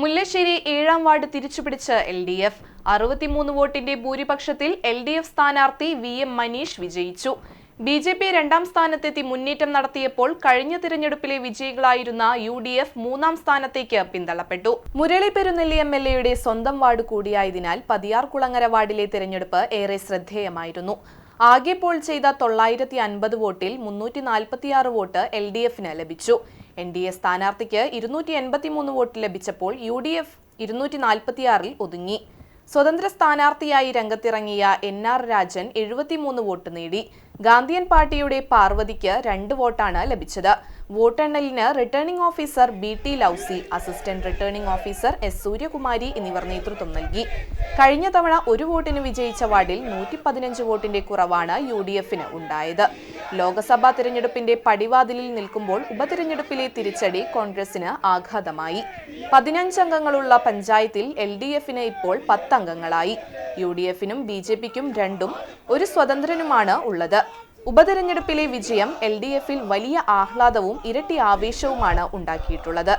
മുല്ലശ്ശേരി ഏഴാം വാർഡ് തിരിച്ചുപിടിച്ച് L D F അറുപത്തിമൂന്ന് വോട്ടിന്റെ ഭൂരിപക്ഷത്തിൽ എൽ ഡി എഫ് സ്ഥാനാർത്ഥി വി എം മനീഷ് വിജയിച്ചു. ബി ജെ പി രണ്ടാം സ്ഥാനത്തെത്തി മുന്നേറ്റം നടത്തിയപ്പോൾ കഴിഞ്ഞ തിരഞ്ഞെടുപ്പിലെ വിജയികളായിരുന്ന യു ഡി എഫ് മൂന്നാം സ്ഥാനത്തേക്ക് പിന്തള്ളപ്പെട്ടു. മുരളി പെരുന്നെല്ലി എം എൽ എയുടെ സ്വന്തം വാർഡ് കൂടിയായതിനാൽ പതിയാർ കുളങ്ങര വാർഡിലെ തിരഞ്ഞെടുപ്പ് ഏറെ ശ്രദ്ധേയമായിരുന്നു. ആകെ പോൾ ചെയ്ത തൊള്ളായിരത്തി അൻപത് വോട്ടിൽ മുന്നൂറ്റി നാൽപ്പത്തിയാറ് വോട്ട് എൽ ഡി എഫിന് ലഭിച്ചു. എൻ ഡി എ സ്ഥാനാർത്ഥിക്ക് ഇരുന്നൂറ്റി എൺപത്തിമൂന്ന് വോട്ട് ലഭിച്ചപ്പോൾ യു ഡി എഫ് ഇരുന്നൂറ്റി നാൽപ്പത്തിയാറിൽ ഒതുങ്ങി. സ്വതന്ത്ര സ്ഥാനാർത്ഥിയായി രംഗത്തിറങ്ങിയ എൻ ആർ രാജൻ എഴുപത്തിമൂന്ന് വോട്ട് നേടി. ഗാന്ധിയൻ പാർട്ടിയുടെ പാർവതിക്ക് രണ്ട് വോട്ടാണ് ലഭിച്ചത്. വോട്ടെണ്ണലിന് returning officer B T ലൌസി assistant returning officer S Suryakumari എന്നിവർ നേതൃത്വം നൽകി. കഴിഞ്ഞ തവണ ഒരു വോട്ടിന് വിജയിച്ച വാർഡിൽ നൂറ്റി പതിനഞ്ച് വോട്ടിന്റെ കുറവാണ് യു ഡി എഫിന് ഉണ്ടായത്. ലോക്സഭാ തിരഞ്ഞെടുപ്പിന്റെ പടിവാതിലിൽ നിൽക്കുമ്പോൾ ഉപതിരഞ്ഞെടുപ്പിലെ തിരിച്ചടി കോൺഗ്രസിന് ആഘാതമായി. പതിനഞ്ചംഗങ്ങളുള്ള പഞ്ചായത്തിൽ എൽ ഡി എഫിന് ഇപ്പോൾ പത്തംഗങ്ങളായി യു ഡി എഫിനും ബി ജെ പിക്കും രണ്ടും ഒരു സ്വതന്ത്രനുമാണ് ഉള്ളത്. ഉപതെരഞ്ഞെടുപ്പിലെ വിജയം എൽ ഡി എഫിൽ വലിയ ആഹ്ലാദവും ഇരട്ടി ആവേശവുമാണ് ഉണ്ടാക്കിയിട്ടുള്ളത്.